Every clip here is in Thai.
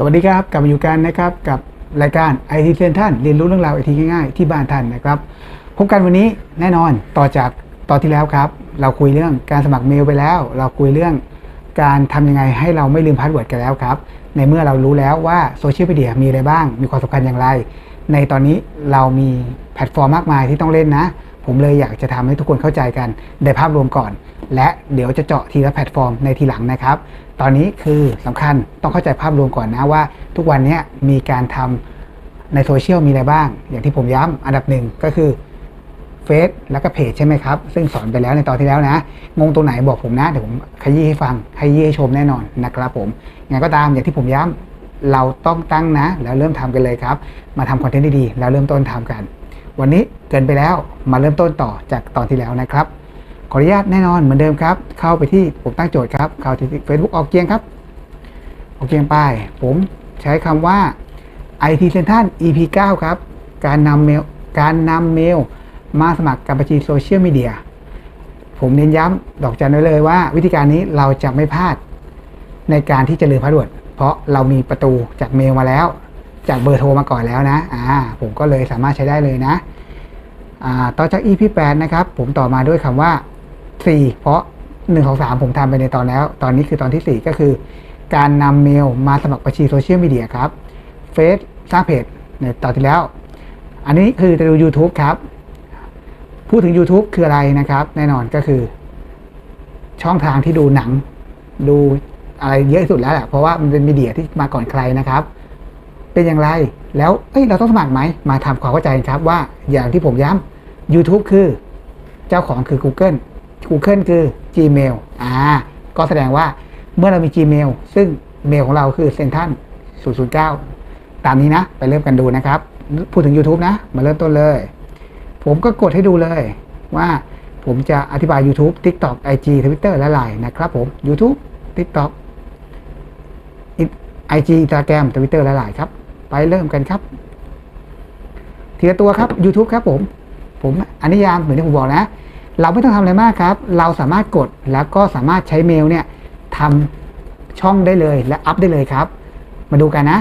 สวัสดีครับกลับมาอยู่กันนะครับกับรายการ IT เ e นท่านเรียนรู้เรื่องราวไอทีง่ายๆที่บ้านท่านนะครับพบกันวันนี้แน่นอนต่อจากตอนที่แล้วครับ เราคุยเรื่องการสมัครเมลไปแล้ว เราคุยเรื่องการทำยังไงให้เราไม่ลืมพาสเวิร์ดกันแล้วครับ ในเมื่อเรารู้แล้วว่าโซเชียลมีเดียมีอะไรบ้าง มีความสำคัญอย่างไร ในตอนนี้เรามีแพลตฟอร์มมากมายที่ต้องเล่นนะ ผมเลยอยากจะทำให้ทุกคนเข้าใจกันในภาพรวมก่อน และเดี๋ยวจะเจาะทีละแพลตฟอร์มในทีหลังนะครับ ตอนนี้คือสำคัญต้องเข้าใจภาพรวมก่อนนะว่า ทุกวันนี้มีการทำในโซเชียลมีอะไรบ้าง อย่างที่ผมย้ำอันดับหนึ่งก็คือเฟซแล้วก็เพจใช่ไหมครับ ซึ่งสอนไปแล้วในตอนที่แล้วนะ งงตรงไหนบอกผมนะ เดี๋ยวผมขยี้ให้ฟัง ขยี้ให้ชมแน่นอนนะครับผมยังไงก็ตามอย่างที่ผมย้ำเราต้องตั้งนะ แล้วเริ่มทำกันเลยครับ มาทำคอนเทนต์ดีๆแล้วเริ่มต้นทำกัน วันนี้เกินไปแล้วมาเริ่มต้นต่อจากตอนที่แล้วนะครับ ขออนุญาตแน่นอนเหมือนเดิมครับ เข้าไปที่ผมตั้งโจทย์ครับ เข้าที่ Facebook ออกเกียงครับ ออกเกียงไป ผมใช้คำว่า IT Central EP 9ครับ การนำเมลการนำเมลมาสมัครกับบัญชีโซเชียลมีเดีย ผมเน้นย้ำดอกจันไว้เลยว่า วิธีการนี้เราจะไม่พลาดในการที่จะลืมพาสเวิร์ดเพราะเรามีประตูจากเมลมาแล้ว จากเบอร์โทรมาก่อนแล้วนะอ่าผมก็เลยสามารถใช้ได้เลยนะอ่าต่อจาก EP 8นะครับ ผมต่อมาด้วยคำว่า 4เพราะ1 2 3ผมทำไปในตอนแล้ว ตอนนี้คือตอนที่4ก็คือ การนำเมลมาสมัครบัญชีโซเชียลมีเดียครับเฟซสร้างเพจในตอนที่แล้ว อันนี้คือจะดู YouTube ครับ พูดถึง YouTube คืออะไรนะครับ แน่นอนก็คือ ช่องทางที่ดูหนัง ดูอะไรเยอะสุดแล้วแหละเพราะว่ามันเป็นมีเดียที่มาก่อนใครนะครับ เป็นอย่างไรแล้วเอ้ยเราต้องสมัครไหมมาทำความเข้าใจครับว่าอย่างที่ผมย้ำ YouTube คือ เจ้าของคือ Google Google คือ Gmail อ่าก็แสดงว่าเมื่อเรามี Gmail ซึ่งเมลของเราคือ Central 009 ตามนี้นะ ไปเริ่มกันดูนะครับ พูดถึง YouTube นะ มาเริ่มต้นเลย ผมก็กดให้ดูเลยว่าผมจะอธิบาย YouTube TikTok IG Twitter และ Line นะครับผม YouTube TikTok IG Instagram Twitter และ Line ครับ ไปเริ่มกันครับทีละตัวครับ YouTube ครับผม ผมอนิยามเหมือนที่ผมบอกนะ เราไม่ต้องทำอะไรมากครับ เราสามารถกดแล้วก็สามารถใช้เมลเนี่ยทำช่องได้เลยและอัพได้เลยครับ มาดูกันนะ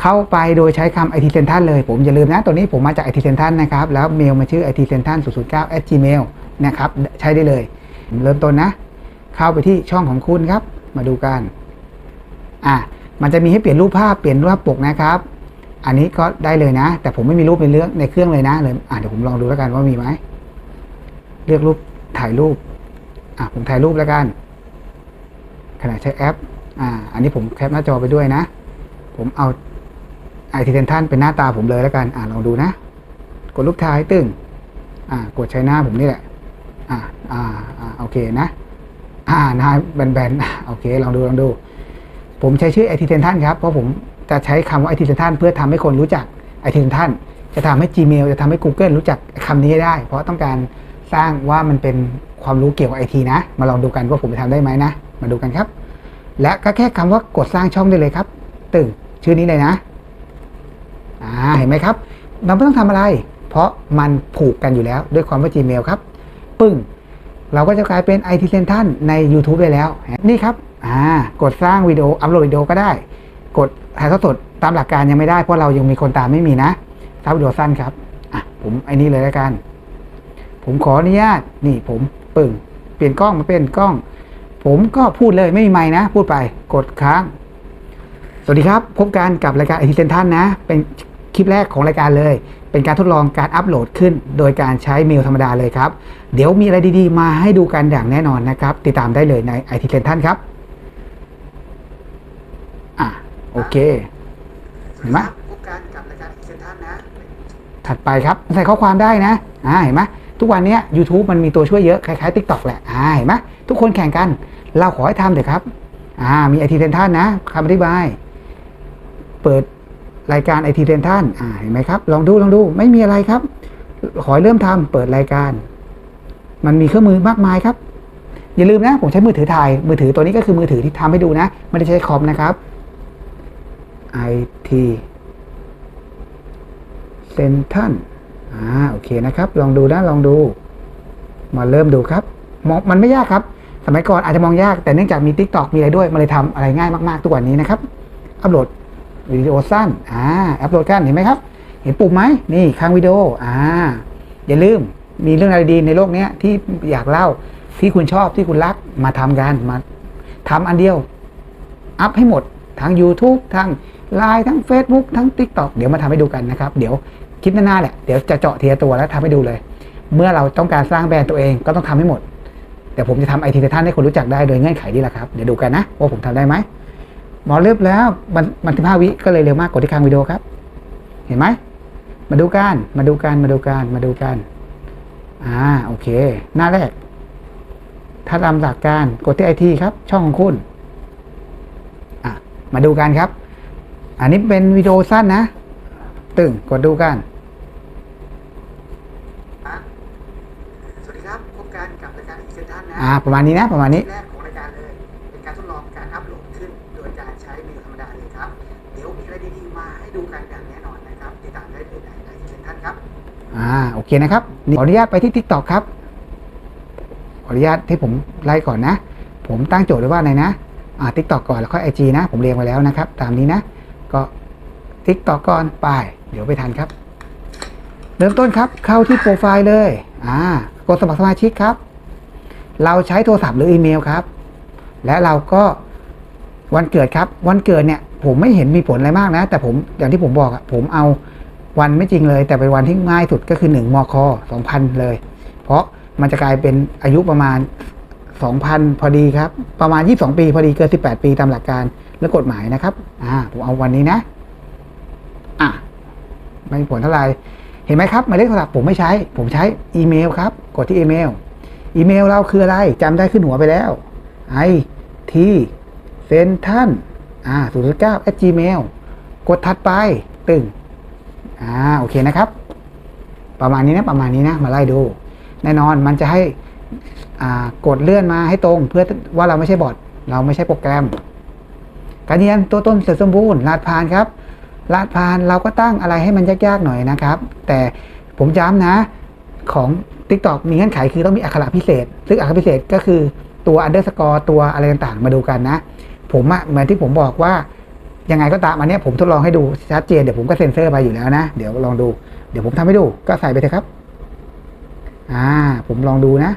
เข้าไปโดยใช้คำ IT Central เลย ผมอย่าลืมนะ ตัวนี้ผมมาจาก IT Central นะครับ แล้วเมลมาชื่อ IT Central 009 at gmail นะครับ ใช้ได้เลย เริ่มต้นนะ เข้าไปที่ช่องของคุณครับ มาดูกัน อะ มันจะมีให้เปลี่ยนรูปภาพ เปลี่ยนรูปปกนะครับ อันนี้ก็ได้เลยนะ แต่ผมไม่มีรูปในเรื่องในเครื่องเลยนะเลยอะเดี๋ยวผมลองดูแล้วกันว่ามีไหม เลือกรูปถ่ายรูป อะผมถ่ายรูปแล้วกันขณะใช้แอป อ่า อันนี้ผมแคปหน้าจอไปด้วยนะ ผมเอาไอทีเทนทันเป็นหน้าตาผมเลยแล้วกัน อ่าลองดูนะ กดรูปถ่ายตึงอ่า กดใช้หน้าผมนี่แหละ อ่า อ่า อ่า โอเคนะ อ่าหน้าแบนๆ โอเค ลองดู ลองดู ผมใช้ชื่อไอทีเทนทันครับ เพราะผมจะใช้คำว่าไอทีเทนทันเพื่อทำให้คนรู้จักไอทีเทนทันจะทำให้ Gmail จะทำให้ Google รู้จักคำนี้ได้ เพราะต้องการ สร้างว่ามันเป็นความรู้เกี่ยวกับไอทีนะ มาลองดูกันว่าผมจะทำได้ไหมนะ มาดูกันครับ และก็แค่คำว่ากดสร้างช่องได้เลยครับ ตึงชื่อนี้เลยนะอ่าเห็นไหมครับ เราไม่ต้องทำอะไร เพราะมันผูกกันอยู่แล้วด้วยความว่า Gmail ครับ ปึ้ง เราก็จะกลายเป็น IT Central ใน YouTube ได้แล้ว นี่ครับอ่ากดสร้างวิดีโออัปโหลดวิดีโอก็ได้ กดถ่ายทอดสดตามหลักการยังไม่ได้เพราะเรายังมีคนตามไม่มีนะสร้างวิดีโอสั้นครับอะผมไอ้นี่เลยแล้วกัน ผมขออนุญาตนี่ผมปึ้งเปลี่ยนกล้องมาเป็นกล้อง ผมก็พูดเลยไม่มีไมค์นะ พูดไปกดค้าง สวัสดีครับ พบกันกับรายการไอทีเซนทันนะ เป็นคลิปแรกของรายการเลย เป็นการทดลองการอัปโหลดขึ้น โดยการใช้เมลธรรมดาเลยครับ เดี๋ยวมีอะไรดีๆ มาให้ดูกันอย่างแน่นอนนะครับ ติดตามได้เลยในไอทีเซนทันครับอะโอเคเห็นไหมพบกันกับรายการไอทีเซนทันนะถัดไปครับใส่ข้อความได้นะอ่าเห็นไหม ทุกวันนี้ย YouTube มันมีตัวช่วยเยอะ คล้ายๆ TikTok แหละอ่าเห็นไหมทุกคนแข่งกัน เราขอให้ทำเถอะครับ อ่า มีไอทีเซนทันนะคำอธิบาย เปิดรายการไอทีเซนทันอ่าเห็นไหมครับ ลองดูลองดูไม่มีอะไรครับ ขอให้เริ่มทำเปิดรายการ มันมีเครื่องมือมากมายครับ อย่าลืมนะ ผมใช้มือถือถ่าย มือถือตัวนี้ก็คือมือถือที่ทำให้ดูนะ ไม่ได้ใช้คอมนะครับ IT เซนทัน อ่าโอเคนะครับ ลองดูนะลองดู มาเริ่มดูครับมองมันไม่ยากครับ สมัยก่อนอาจจะมองยากแต่เนื่องจากมี Tik t o อกมีอะไรด้วยมันเลยทำอะไรง่ายมากๆ ทุกวันนี้นะครับ อัปโหลดวิดีโอสั้นอ่าอัปโหลดกันเห็นไหมครับ เห็นปุ่มไหมนี่ค้างวิดีโออ่าอย่าลืมมีเรื่องอะไรดีในโลกนี้ที่อยากเล่าที่คุณชอบที่คุณรักมาทำกันมาทำอันเดียว อัพให้หมดทั้ง YouTube ทั้ง Line ทั้ง Facebook ทั้ง TikTok เดี๋ยวมาทำให้ดูกันนะครับ เดี๋ยว คลิปหน้าๆแหละเดี๋ยวจะเจาะทีละตัวแล้วทำให้ดูเลย เมื่อเราต้องการสร้างแบรนด์ตัวเองก็ต้องทำให้หมดแต่ผมจะทำไอทีท่านให้คนรู้จักได้โดยเงื่อนไขนี้แหละครับ เดี๋ยวดูกันนะ ว่าผมทำได้ไหมหมอเรียบแล้วมันมันสิบห้าวิก็เลยเร็วมากกดที่ค้างวิดีโอครับ เห็นไหมมาดูกันมาดูกันมาดูกันมาดูกันอ่าโอเค หน้าแรก ถ้าตามหลักการกดที่ไอทีครับ ช่องของคุณอะมาดูกันครับ อันนี้เป็นวิดีโอสั้นนะ ตึงกดดูกัน สวัสดีครับ พบกันกับรายการอีเซนทันนะ อ่าประมาณนี้นะประมาณนี้แรกของรายการเลยเป็นการทดลองการอัพโหลดขึ้น โดยการใช้เมลธรรมดาเลยครับ เดี๋ยวมีอะไรดีๆมาให้ดูกันอย่างแน่นอนนะครับติดตามได้เลยในอีเซนทันครับอ่าโอเคนะครับนี่ขออนุญาตไปที่ TikTok ครับขออนุญาตที่ผมไล่ก่อนนะ ผมตั้งโจทย์ไว้ว่าอะไรนะอ่า TikTok ก่อนแล้วค่อย IG นะ ผมเรียงไว้แล้วนะครับ ตามนี้นะ ก็ TikTok ก่อนไป เดี๋ยวไปทันครับ เริ่มต้นครับเข้าที่โปรไฟล์เลยอ่ากดสมัครสมาชิกครับ เราใช้โทรศัพท์หรืออีเมลครับ และเราก็วันเกิดครับ วันเกิดเนี่ย ผมไม่เห็นมีผลอะไรมากนะ แต่ผมอย่างที่ผมบอกอะผมเอาวันไม่จริงเลย แต่เป็นวันที่ง่ายสุดก็คือหนึ่งมคสองพันเลย เพราะมันจะกลายเป็นอายุประมาณสองพันพอดีครับ ประมาณยี่สองปีพอดีเกินสิบแปดปีตามหลักการและกฎหมายนะครับ อ่า ผมเอาวันนี้นะ อะไม่มีผลเท่าไหร่ เห็นไหมครับหมายเลขโทรศัพท์ผมไม่ใช้ ผมใช้อีเมลครับ กดที่อีเมล อีเมลเราคืออะไรจำได้ขึ้นหัวไปแล้วไอทีเซนทันอ่าศูนย์เก้า at gmail กดถัดไปตึงอ่าโอเคนะครับ ประมาณนี้นะประมาณนี้นะมาไล่ดู แน่นอนมันจะให้อ่ากดเลื่อนมาให้ตรงเพื่อว่าเราไม่ใช่บอทเราไม่ใช่โปรแกรม การยืนยันตัวตนเสร็จสมบูรณ์รหัสผ่านครับรหัสผ่านเราก็ตั้งอะไรให้มันยากๆหน่อยนะครับ แต่ผมย้ำนะของ TikTok มีเงื่อนไขคือต้องมีอักขระพิเศษ ซึ่งอักขระพิเศษก็คือตัว underscore ตัวอะไรต่างๆ มาดูกันนะ ผมอะเหมือนที่ผมบอกว่ายังไงก็ตามอันนี้ผมทดลองให้ดูชัดเจนเดี๋ยวผมก็เซ็นเซอร์ไปอยู่แล้วนะ เดี๋ยวลองดูเดี๋ยวผมทำให้ดูก็ใส่ไปเถอะครับ อ่า ผมลองดูนะ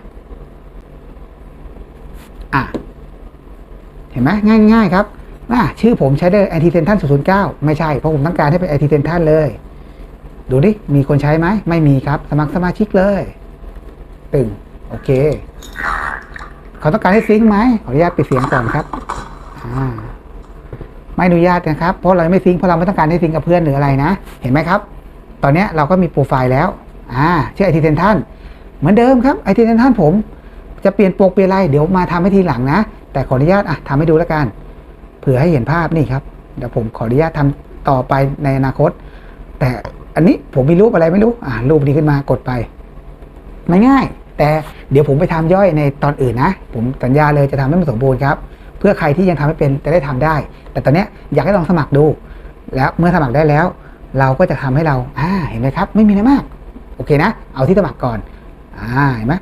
อะ เห็นไหมง่ายง่ายๆครับอ่าชื่อผมใช้ได้ไอทีเซนทัน009ไม่ใช่ เพราะผมต้องการให้เป็นไอทีเซนทันเลย ดูดิ มีคนใช้ไหม ไม่มีครับ สมัครสมาชิกเลย ตึง โอเค เขาต้องการให้ซิงค์ไหมขออนุญาตปิดเสียงก่อนครับอ่าไม่อนุญาตนะครับ เพราะเราไม่ซิงค์เพราะเราไม่ต้องการให้ซิงค์กับเพื่อนหรืออะไรนะ เห็นไหมครับ ตอนนี้เราก็มีโปรไฟล์แล้ว อ่าชื่อไอทีเซนทันเหมือนเดิมครับไอทีเซนทันผม จะเปลี่ยนโปรเปลี่ยนอะไรเดี๋ยวมาทำให้ทีหลังนะ แต่ขออนุญาตอะทำให้ดูแล้วกัน เผื่อให้เห็นภาพนี่ครับ เดี๋ยวผมขออนุญาตทำต่อไปในอนาคต แต่อันนี้ผมมีรูปอะไรไม่รู้ อ่ารูปนี้ขึ้นมากดไปไม่ง่าย แต่เดี๋ยวผมไปทำย่อยในตอนอื่นนะ ผมสัญญาเลยจะทำให้มันสมบูรณ์ครับ เพื่อใครที่ยังทำไม่เป็นจะได้ทำได้ แต่ตอนเนี้ยอยากให้ลองสมัครดู แล้วเมื่อสมัครได้แล้ว เราก็จะทำให้เราอ่าเห็นไหมครับ ไม่มีอะไรมาก โอเคนะ เอาที่สมัครก่อนอ่าเห็นไหม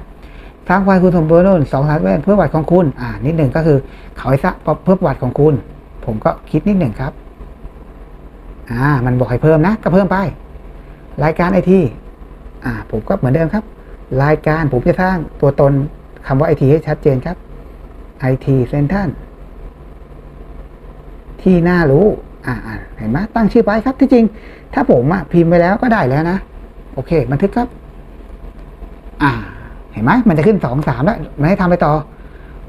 ทางไฟล์คุณสมบูรณ์สองสามแว่นเพื่อวัติของคุณอ่านิดหนึ่งก็คือเขาให้ทราบเพื่อวัติของคุณ ผมก็คิดนิดหนึ่งครับอ่ามันบอกให้เพิ่มนะ ก็เพิ่มไป รายการไอทีอ่าผมก็เหมือนเดิมครับ รายการผมจะสร้างตัวตนคำว่าไอทีให้ชัดเจนครับไอทีเซนทันที่น่ารู้ อ่าเห็นไหมตั้งชื่อไปครับ ที่จริง ถ้าผมอะพิมพ์ไปแล้วก็ได้แล้วนะ โอเค บันทึกครับ อ่า เห็นไหมมันจะขึ้นสองสามแล้วมันให้ทำไปต่อ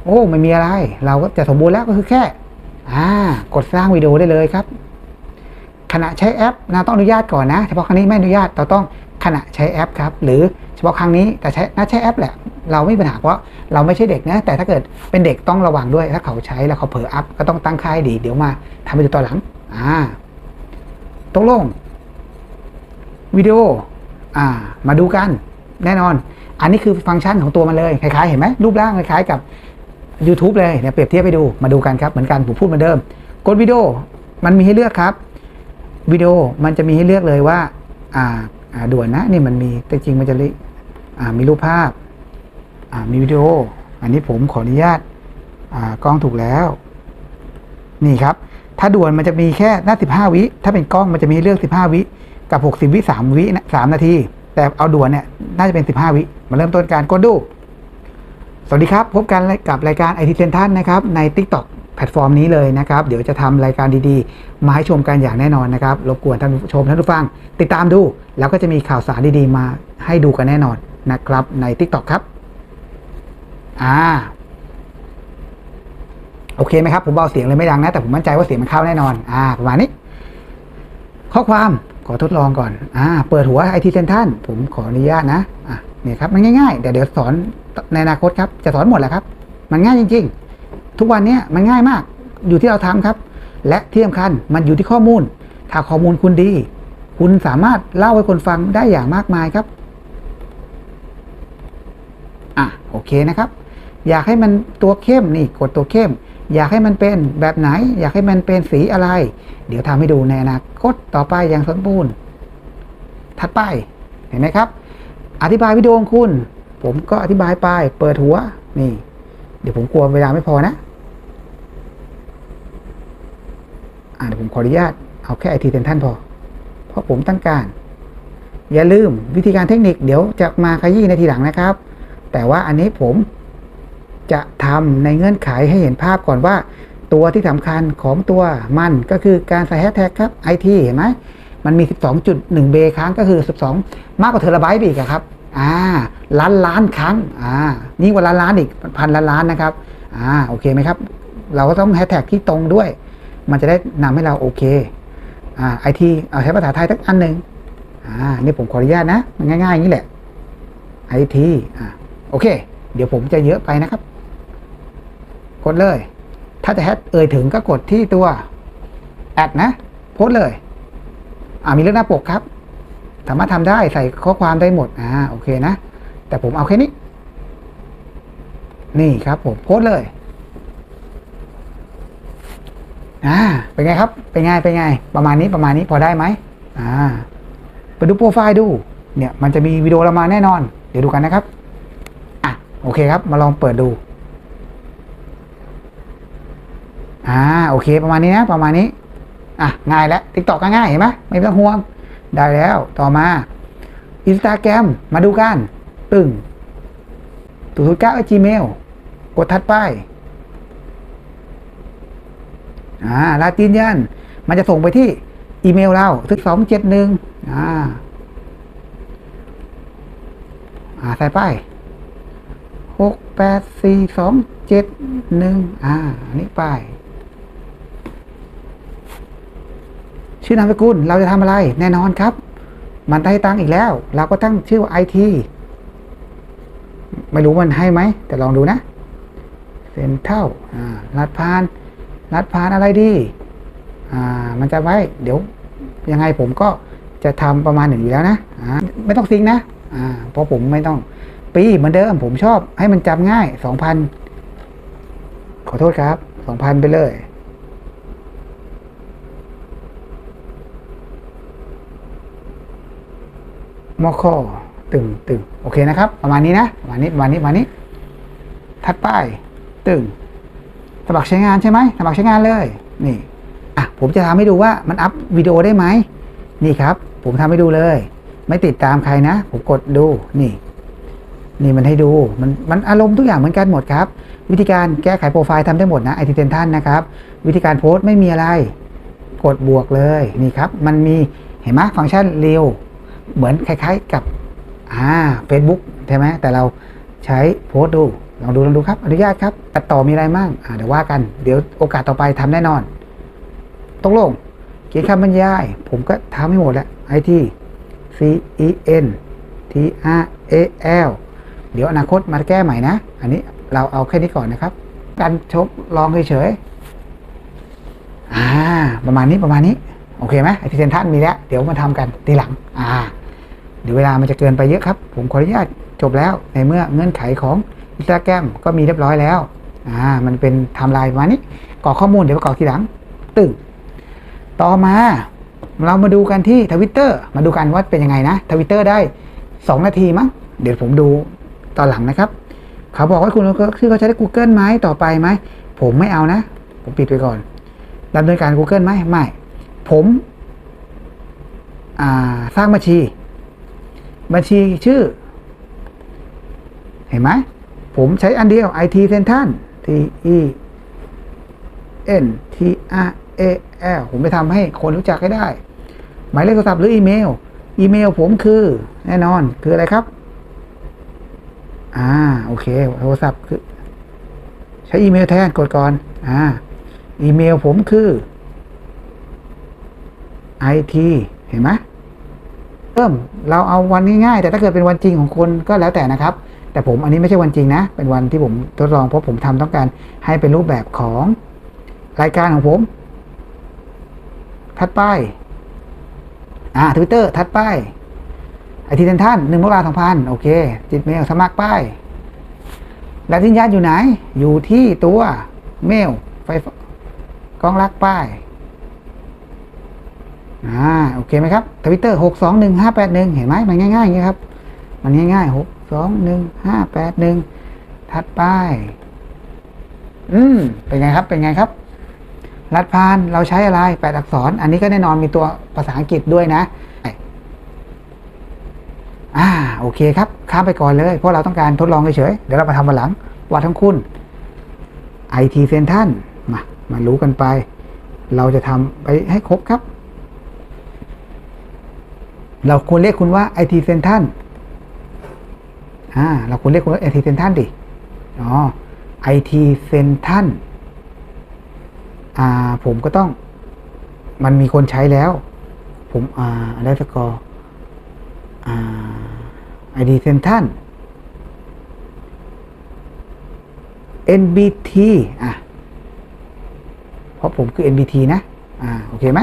โอ้ไม่มีอะไร เราก็จะสมบูรณ์แล้วก็คือแค่ อ่า กดสร้างวิดีโอได้เลยครับ ขณะใช้แอปนะต้องอนุญาตก่อนนะเฉพาะครั้งนี้ไม่อนุญาตเราต้องขณะใช้แอปครับ หรือ เฉพาะครั้งนี้แต่ใช้น่าใช้แอปแหละ เราไม่มีปัญหาเพราะเราไม่ใช่เด็กนะ แต่ถ้าเกิดเป็นเด็กต้องระวังด้วย ถ้าเขาใช้แล้วเขาเผลออัพก็ต้องตั้งค่ายดี เดี๋ยวมาทำไปดูตอนหลัง อ่าตกลงวิดีโอ อ่า มาดูกัน แน่นอน อันนี้คือฟังก์ชันของตัวมันเลย คล้ายๆ เห็นไหมรูปร่างคล้ายๆกับ YouTube เลยเนี่ยเปรียบเทียบไปดู มาดูกันครับ เหมือนกันผมพูดเหมือนเดิม กดวิดีโอ มันมีให้เลือกครับ วิดีโอ มันจะมีให้เลือกเลยว่า อ่าอ่าด่วนนะ นี่มันมี แต่จริงมันจะ มีรูปภาพ มีวิดีโอ อันนี้ผมขออนุญาตกล้องถูกแล้ว นี่ครับ ถ้าด่วนมันจะมีแค่หน้าสิบห้าวิ ถ้าเป็นกล้องมันจะมีเลือกสิบห้าวิกับหกสิบวิสามวินะสามนาที แต่เอาด่วนเนี่ยน่าจะเป็นสิบห้าวิ มาเริ่มต้นการกดดู สวัสดีครับ พบกันกับรายการไอทีเซนทันนะครับ ใน TikTok แพลตฟอร์มนี้เลยนะครับ เดี๋ยวจะทำรายการดีๆ มาให้ชมกันอย่างแน่นอนนะครับ รบกวนท่านผู้ชมท่านผู้ฟัง ติดตามดู แล้วก็จะมีข่าวสารดีๆ มาให้ดูกันแน่นอน นะครับใน TikTok ครับ อ่า โอเคไหมครับ ผมเบาเสียงเลยไม่ดังนะ แต่ผมมั่นใจว่าเสียงมันเข้าแน่นอน อ่า ประมาณนี้ ข้อความขอทดลองก่อน อ่า เปิดหัวไอทีเซนทันผมขออนุญาตนะ อะเนี่ยครับ มันง่ายๆ เดี๋ยวเดี๋ยวสอนในอนาคตครับ จะสอนหมดแหละครับ มันง่ายจริง ๆ ทุกวันนี้มันง่ายมาก อยู่ที่เราทำครับ และที่สำคัญมันอยู่ที่ข้อมูล ถ้าข้อมูลคุณดี คุณสามารถเล่าให้คนฟังได้อย่างมากมายครับ อะโอเคนะครับ อยากให้มันตัวเข้มนี่กดตัวเข้ม อยากให้มันเป็นแบบไหน อยากให้มันเป็นสีอะไร เดี๋ยวทำให้ดูในอนาคตต่อไปอย่างสมบูรณ์ถัดไปเห็นไหมครับ อธิบายวิดีโอของคุณ ผมก็อธิบายไปเปิดหัวนี่ เดี๋ยวผมกลัวเวลาไม่พอนะอ่าเดี๋ยวผมขออนุญาตเอาแค่ไอทีเซนท่านพอ เพราะผมต้องการ อย่าลืมวิธีการเทคนิคเดี๋ยวจะมาขยี้ในทีหลังนะครับ แต่ว่าอันนี้ผมจะทำในเงื่อนไขให้เห็นภาพก่อนว่า ตัวที่สำคัญของตัวมันก็คือการใส่แฮชแท็กครับ IT เห็นไหมมันมี 12.1 เบครั้งก็คือ 12 มากกว่าเทราไบต์อีกอะครับอ่าล้านล้านครั้งอ่ายิ่กว่าล้านล้านอีกพันล้านล้านนะครับอ่าโอเคไหมครับ เราก็ต้องแฮชแท็กที่ตรงด้วย มันจะได้นำให้เราโอเคอ่าไอทีเอาใช้ภาษาไทยสักอันหนึ่งอ่านี่ผมขออนุญาตนะ มันง่ายๆอย่างนี้แหละไอทีอ่า โอเค เดี๋ยวผมจะเยอะไปนะครับ กดเลย ถ้าจะแฮชเอ่ยถึงก็กดที่ตัวแอดนะโพสเลย อ่ามีเรื่องหน้าปกครับ สามารถทำได้ใส่ข้อความได้หมดอ่าโอเคนะ แต่ผมเอาแค่นี้ นี่ครับผมโพสเลยอ่าเป็นไงครับ เป็นไงเป็นไง ประมาณนี้ประมาณนี้พอได้ไหมอ่าไปดูโปรไฟล์ดู เนี่ยมันจะมีวิดีโอเรามาแน่นอน เดี๋ยวดูกันนะครับ โอเคครับ มาลองเปิดดู อ่า โอเค ประมาณนี้นะ ประมาณนี้ อะ ง่ายแล้วทิกตอกก็ง่ายเห็นไหมไม่ต้องห่วง ได้แล้ว ต่อมาอินสตาแกรมมาดูกันตึงตูทูก้าจีเมล กดถัดไป อ่า ลาตินยัน มันจะส่งไปที่อีเมลเราทึกสองเจ็ดหนึ่งอ่า อ่า ใส่ไป หกแปดสี่สองเจ็ดหนึ่งอ่านนี้ไปชื่อนามสกุลเราจะทำอะไรแน่นอนครับ มันได้ตังอีกแล้ว เราก็ตั้งชื่อว่าไอทีไม่รู้มันให้ไหม แต่ลองดูนะเซนเท่าอ่ารัดพานรัดพานอะไรดีอ่ามันจะไว้ เดี๋ยวยังไงผมก็จะทำประมาณหนึ่งอยู่แล้วนะอ่าไม่ต้องซิงนะอ่าเพราะผมไม่ต้อง ปีเหมือนเดิม ผมชอบให้มันจำง่ายสองพันขอโทษครับสองพันไปเลย มอคอตึงตึงโอเคนะครับ ประมาณนี้นะ ประมาณนี้ประมาณนี้ประมาณนี้ถัดไปตึงสมัครใช้งานใช่ไหมสมัครใช้งานเลย นี่อะผมจะทำให้ดูว่ามันอัพวิดีโอได้ไหม นี่ครับ ผมทำให้ดูเลย ไม่ติดตามใครนะ ผมกดดูนี่ นี่มันให้ดูมันมันอารมณ์ทุกอย่างเหมือนกันหมดครับ วิธีการแก้ไขโปรไฟล์ทำได้หมดนะไอทีเทนท่านนะครับ วิธีการโพสต์ไม่มีอะไร กดบวกเลยนี่ครับ มันมีเห็นไหมฟังก์ชันเรียวเหมือนคล้าย ๆกับอ่า Facebook ใช่ไหมแต่เราใช้โพสต์ดูลองดูลองดูครับ อนุญาตครับตัดต่อมีอะไรมั่งอ่าเดี๋ยวว่ากันเดี๋ยวโอกาสต่อไปทำแน่นอนตกลงเขียนคำบรรยาย ผมก็ทำให้หมดแล้วไอที C E N T R A L เดี๋ยวอนาคตมาแก้ใหม่นะ อันนี้เราเอาแค่นี้ก่อนนะครับ การชกลองเฉยๆอ่าประมาณนี้ประมาณนี้ โอเคไหมไอทีเซนทันมีแล้ว เดี๋ยวมาทำกันทีหลัง อ่า เดี๋ยวเวลามันจะเกินไปเยอะครับ ผมขออนุญาตจบแล้วในเมื่อเงื่อนไขของอินสตาแกรมก็มีเรียบร้อยแล้วอ่ามันเป็นไทม์ไลน์ประมาณนี้กรอกข้อมูลเดี๋ยวประกอทีหลัง ตึงต่อมาเรามาดูกันที่ทวิตเตอร์มาดูกันว่าเป็นยังไงนะทวิตเตอร์ได้ 2 นาทีมั้งเดี๋ยวผมดู ตอนหลังนะครับ เขาบอกว่าคุณชื่อเขาใช้ได้ Google ไหมต่อไปไหม ผมไม่เอานะ ผมปิดไปก่อนดำเนินการ Google ไหมไม่ ผมสร้างบัญชี บัญชีชื่อ เห็นไหมผมใช้อันเดียว IT Central T E N T R A L ผมไปทำให้คนรู้จักให้ได้ หมายเลขโทรศัพท์หรืออีเมล อีเมลผมคือแน่นอนคืออะไรครับ อ่า โอเค โทรศัพท์คือ ใช้อีเมลแทนกดก่อน อ่า อีเมลผมคือ IT เห็นไหมเริ่มเราเอาวันง่ายๆแต่ถ้าเกิดเป็นวันจริงของคนก็แล้วแต่นะครับ แต่ผมอันนี้ไม่ใช่วันจริงนะ เป็นวันที่ผมทดลองเพราะผมทำต้องการให้เป็นรูปแบบของรายการของผมถัดไปอ่าทวิตเตอร์ถัดไป ไอทีเทนท่านหนึ่งมกราสองพันโอเค จิตเมลสมัครป้ายและทิ้นญาติอยู่ไหน อยู่ที่ตัวเมลไฟกล้องรักป้าย อ่า โอเคไหมครับทวิตเตอร์หกสองหนึ่งห้าแปดหนึ่งเห็นไหมมันง่ายๆอย่างนี้ครับ มันง่ายๆหกสองหนึ่งห้าแปดหนึ่งถัดไปอืม เป็นไงครับ เป็นไงครับ รัดพานเราใช้อะไรแปดอักษร อันนี้ก็แน่นอนมีตัวภาษาอังกฤษด้วยนะ อ่าโอเคครับข้ามไปก่อนเลยเพราะเราต้องการทดลองเฉยๆเดี๋ยวเรามาทำวันหลังวัดทั้งคุณ IT c e n t r a l มามารู้กันไป เราจะทำไปให้ครบครับ เราควรเรียกคุณว่า IT c e n t r a l อ่าเราควรเรียกคุณว่า IT c e n t r a l ดิอ๋อ IT c e n t r a l อ่าผมก็ต้องมันมีคนใช้แล้ว ผมอ่าได้สกอร์ อ่า ID Central NBT อะ เพราะผมคือ NBT นะ อ่า โอเคไหม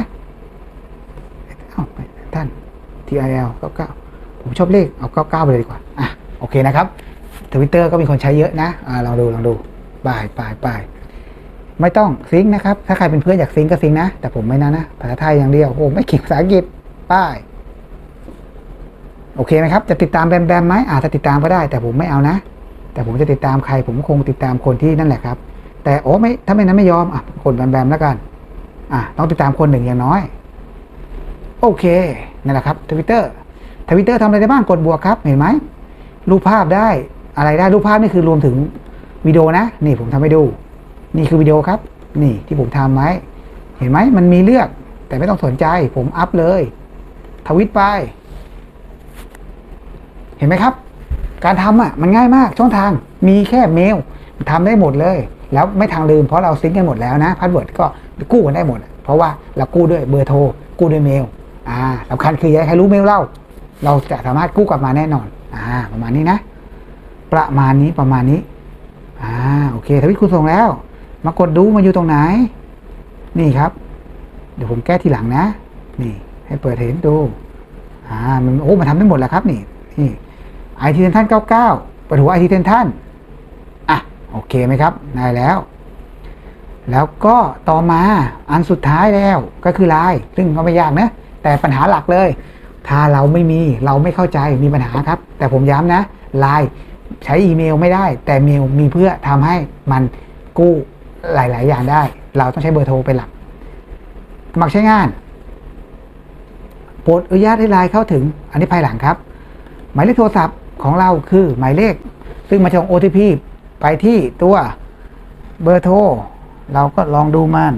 เอ้าท่าน TIL 99 ผมชอบเลข เอา 99 ไปเลยดีกว่า อะ โอเคนะครับทวิตเตอร์ก็มีคนใช้เยอะนะ อ่า ลองดู ลองดูบายบายบายไม่ต้องซิงนะครับ ถ้าใครเป็นเพื่อนอยากซิงก็ซิงนะ แต่ผมไม่นะนะ ภาษาไทยอย่างเดียว โอ้ ไม่เก่งภาษาอังกฤษป้าย โอเคไหมครับ จะติดตามแบมแบมไหมอาจจะติดตามก็ได้ แต่ผมไม่เอานะ แต่ผมจะติดตามใคร ผมคงติดตามคนที่นั่นแหละครับ แต่โอ้ไม่ถ้าไม่นั้นไม่ยอมอะคนแบมแบมแล้วกัน อะต้องติดตามคนหนึ่งอย่างน้อย โอเคนั่นแหละครับทวิตเตอร์ทวิตเตอร์ทำอะไรได้บ้างกดบวกครับเห็นไหมรูปภาพได้อะไรได้รูปภาพนี่คือรวมถึงวิดีโอนะ นี่ผมทำให้ดู นี่คือวิดีโอครับ นี่ที่ผมทำไว้ เห็นไหมมันมีเลือก แต่ไม่ต้องสนใจ ผมอัพเลย ทวิตไป ห็นไหมครับ การทำอะมันง่ายมากช่องทางมีแค่เมลทำได้หมดเลย แล้วไม่ทางลืมเพราะเราซิงกันหมดแล้วนะพาสเวิร์ดก็กู้กันได้หมด เพราะว่าเรากู้ด้วยเบอร์โทรกู้ด้วยเมลอ่าสำคัญคืออย่าให้ใครรู้เมลเราเราจะสามารถกู้กลับมาแน่นอนอ่าประมาณนี้นะ ประมาณนี้ประมาณนี้อ่าโอเคทวิตคุณส่งแล้ว มากดดูมาอยู่ตรงไหน นี่ครับ เดี๋ยวผมแก้ทีหลังนะ นี่ ให้เปิดเห็นดูอ่ามันโอ้มันทำได้หมดแล้วครับนี่นี่ ไอทีเทนท่านเก้าเก้าเปิดหัวไอทีเทนท่านอะ โอเคไหมครับ ได้แล้ว แล้วก็ต่อมาอันสุดท้ายแล้วก็คือไลน์ซึ่งก็ไม่ยากนะ แต่ปัญหาหลักเลย ถ้าเราไม่มีเราไม่เข้าใจมีปัญหาครับ แต่ผมย้ำนะไลน์ใช้อีเมลไม่ได้ แต่เมลมีเพื่อทำให้มันกู้หลาย ๆ อย่างได้ เราต้องใช้เบอร์โทรเป็นหลักสมัครใช้งานโปรดอนุญาตให้ไลน์เข้าถึง อันนี้ภายหลังครับ หมายเลขโทรศัพท์ ของเราคือหมายเลข ซึ่งมาจาก OTP ไปที่ตัวเบอร์โทร เราก็ลองดูมัน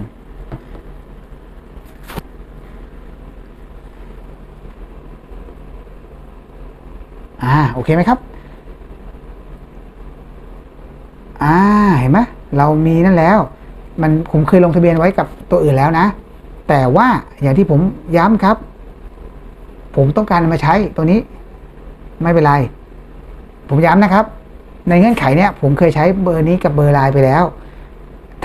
อ่าโอเคไหมครับ อ่าเห็นไหมเรามีนั่นแล้ว มันผมเคยลงทะเบียนไว้กับตัวอื่นแล้วนะ แต่ว่าอย่างที่ผมย้ำครับ ผมต้องการมาใช้ตัวนี้ ไม่เป็นไร ผมย้ำนะครับ ในเงื่อนไขเนี้ยผมเคยใช้เบอร์นี้กับเบอร์ไลน์ไปแล้ว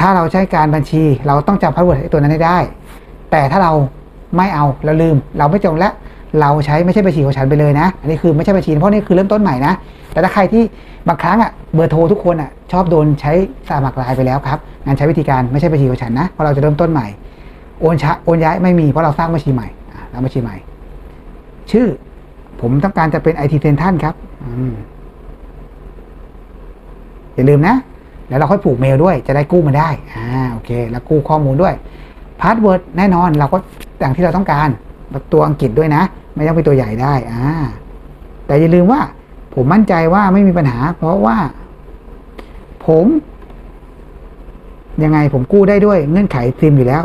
ถ้าเราใช้การบัญชี เราต้องจำพาสเวิร์ดตัวนั้นให้ได้ แต่ถ้าเราไม่เอาเราลืม เราไม่จงและเราใช้ไม่ใช่บัญชีของฉันไปเลยนะ อันนี้คือไม่ใช่บัญชีเพราะนี่คือเริ่มต้นใหม่นะ แต่ถ้าใครที่บางครั้งอะเบอร์โทรทุกคนอะชอบโดนใช้สมัครไลน์ไปแล้วครับงั้นใช้วิธีการไม่ใช่บัญชีของฉันนะเพราะเราจะเริ่มต้นใหม่โอนชะโอนย้ายไม่มีเพราะเราสร้างบัญชีใหม่อะแล้วบัญชีใหม่ ชื่อ ผมต้องการจะเป็นไอทีเซนท่นครับ อย่าลืมนะ แล้วเราค่อยผูกเมลด้วยจะได้กู้มาได้อ่าโอเค แล้วกู้ข้อมูลด้วยพาสเวิร์ดแน่นอนเราก็อย่างที่เราต้องการตัวอังกฤษด้วยนะ ไม่ต้องเป็นตัวใหญ่ได้อ่าแต่อย่าลืมว่าผมมั่นใจว่าไม่มีปัญหา เพราะว่า ผม ยังไงผมกู้ได้ด้วยเงื่อนไขซิมอยู่แล้ว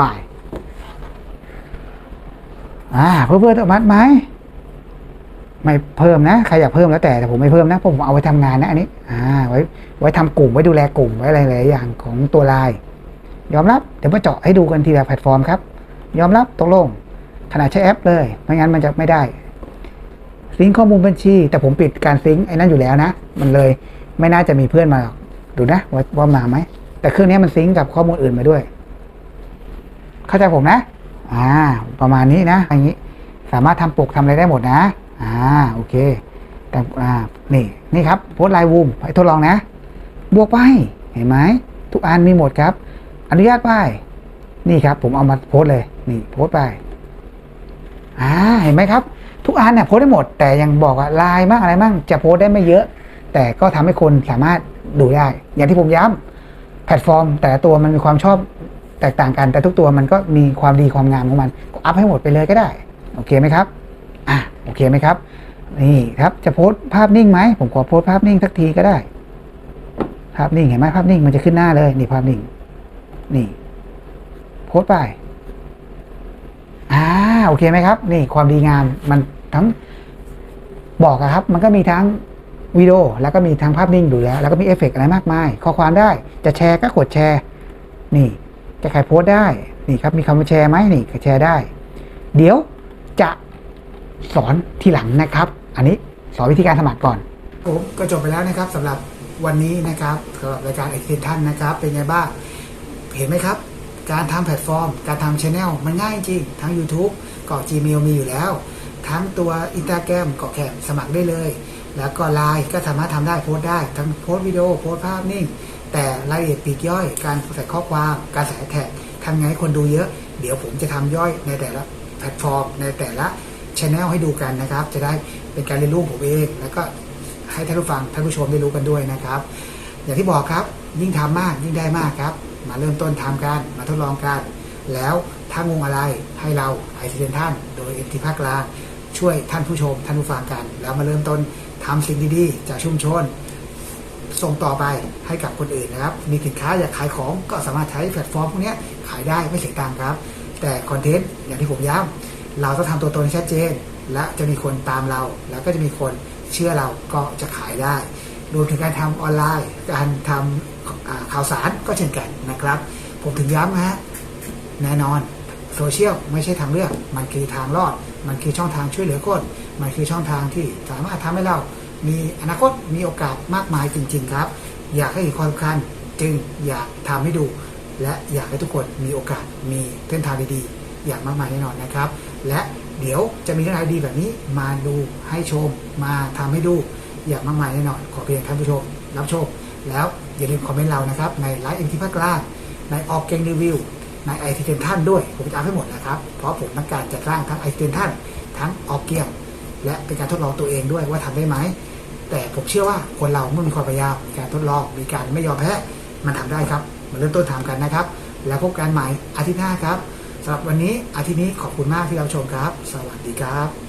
ป่ายอ่าเพิ่มเพิ่มอัตโนมัติไหม ไม่เพิ่มนะใครอยากเพิ่มแล้วแต่แต่ผมไม่เพิ่มนะผมเอาไว้ทำงานนะอันนี้อ่าไว้ไว้ทำกลุ่มไว้ดูแลกลุ่มไว้อะไรหลายอย่างของตัวไลน์ยอมรับเดี๋ยวมาเจาะให้ดูกันทีละแพลตฟอร์มครับ ยอมรับตกลงขนาดใช้แอปเลยไม่งั้นมันจะไม่ได้ซิงข้อมูลบัญชี แต่ผมปิดการซิงไอ้นั่นอยู่แล้วนะ มันเลยไม่น่าจะมีเพื่อนมาหรอกดูนะว่าว่ามาไหมแต่เครื่องนี้มันซิงกับข้อมูลอื่นมาด้วย เข้าใจผมนะ อ่า ประมาณนี้นะอย่างนี้ สามารถทำปกทำอะไรได้หมดนะ อ่าโอเคแต่อ่านี่นี่ครับโพสไลน์วูมให้ทดลองนะ บวกไปเห็นไหมทุกอันมีหมดครับ อนุญาตไปนี่ครับ ผมเอามาโพสเลย นี่โพสไปอ่าเห็นไหมครับ ทุกอันเนี่ยโพสได้หมด แต่ยังบอกว่าไลน์มากอะไรมั่งจะโพสได้ไม่เยอะ แต่ก็ทำให้คนสามารถดูได้ อย่างที่ผมย้ำแพลตฟอร์ม แต่ละตัวมันมีความชอบแตกต่างกัน แต่ทุกตัวมันก็มีความดีความงามของมันอัพให้หมดไปเลยก็ได้ โอเคไหมครับ อะโอเคไหมครับ นี่ครับจะโพสภาพนิ่งไหมผมขอโพสภาพนิ่งสักทีก็ได้ ภาพนิ่งเห็นไหมภาพนิ่งมันจะขึ้นหน้าเลยนี่ภาพนิ่ง นี่ โพสไปอ่าโอเคไหมครับ นี่ความดีงามมันทั้งบอกอะครับ มันก็มีทั้งวิดีโอแล้วก็มีทั้งภาพนิ่งดูแล้ว แล้วก็มีเอฟเฟกต์อะไรมากมาย ข้อความได้ จะแชร์ก็กดแชร์ นี่ จะใครโพสได้ นี่ครับ มีคำว่าแชร์ไหมนี่แชร์ได้ เดี๋ยวจะ สอนทีหลังนะครับ อันนี้สอนวิธีการสมัครก่อนผมก็จบไปแล้วนะครับสำหรับวันนี้นะครับสำหรับรายการเอ็กซ์ทันนะครับ เป็นไงบ้างเห็นไหมครับ การทำแพลตฟอร์ม การทำช anel มันง่ายจริง ทั้ง YouTube ก็ Gmail มีอยู่แล้ว ทั้งตัว Instagram ก็แค่สมัครได้เลย แล้วก็ Line ก็สามารถทำได้โพสได้ ทั้งโพสวิดีโอโพสภาพนิ่ง แต่รายละเอียดปีกย่อย การใส่ข้อความ การใส่แท็กทำไงให้คนดูเยอะ เดี๋ยวผมจะทำย่อยในแต่ละแพลตฟอร์ม ในแต่ละ ช anel ให้ดูกันนะครับ จะได้เป็นการเรียนรู้ผมเอง แล้วก็ให้ท่านผู้ฟังท่านผู้ชมได้รู้กันด้วยนะครับ อย่างที่บอกครับยิ่งทำมากยิ่งได้มากครับ มาเริ่มต้นทำกันมาทดลองกัน แล้วถ้างงอะไรให้เราไอซีเดนท่านโดยเอ็นทีภาคกลางช่วยท่านผู้ชมท่านผู้ฟังกัน แล้วมาเริ่มต้นทำสิ่งดีๆจากชุมชน ส่งต่อไปให้กับคนอื่นนะครับ มีสินค้าอยากขายของก็สามารถใช้แพลตฟอร์มพวกนี้ขายได้ไม่เสียตังค์ครับ แต่คอนเทนต์อย่างที่ผมย้ำ เราต้องทำตัวตนให้ชัดเจน และจะมีคนตามเรา แล้วก็จะมีคนเชื่อเราก็จะขายได้รวมถึงการทำออนไลน์ การทำข่าวสารก็เช่นกันนะครับ ผมถึงย้ำนะฮะแน่นอนโซเชียลไม่ใช่ทางเลือก มันคือทางรอด มันคือช่องทางช่วยเหลือคน มันคือช่องทางที่สามารถทำให้เรา มีอนาคต มีโอกาสมากมายจริง ๆ ครับ อยากให้เห็นความสำคัญ จึงอยากทำให้ดู และอยากให้ทุกคนมีโอกาส มีเส้นทางดีๆ อย่างมากมายแน่นอนนะครับ และเดี๋ยวจะมีเรื่องราวดีแบบนี้มาดูให้ชมมาทำให้ดูอย่างมากมายแน่นอนขอเพียงท่านผู้ชมรับชม แล้วอย่าลืมคอมเมนต์เรานะครับ ในไลฟ์เอ็นทีภาคกลางในออกเกงรีวิวในไอทีเทนท่านด้วย ผมจะเอาให้หมดนะครับ เพราะผมต้องการจะสร้างทั้งไอทีเทนท่านทั้งออกเกียงและเป็นการทดลองตัวเองด้วยว่าทำได้ไหม แต่ผมเชื่อว่าคนเราเมื่อมีความพยายามมีการทดลองมีการไม่ยอมแพ้มันทำได้ครับมาเริ่มต้นทำกันนะครับ แล้วพบกันใหม่อาทิตย์หน้าครับ สำหรับวันนี้อาทิตย์นี้ขอบคุณมากที่เราชมครับ สวัสดีครับ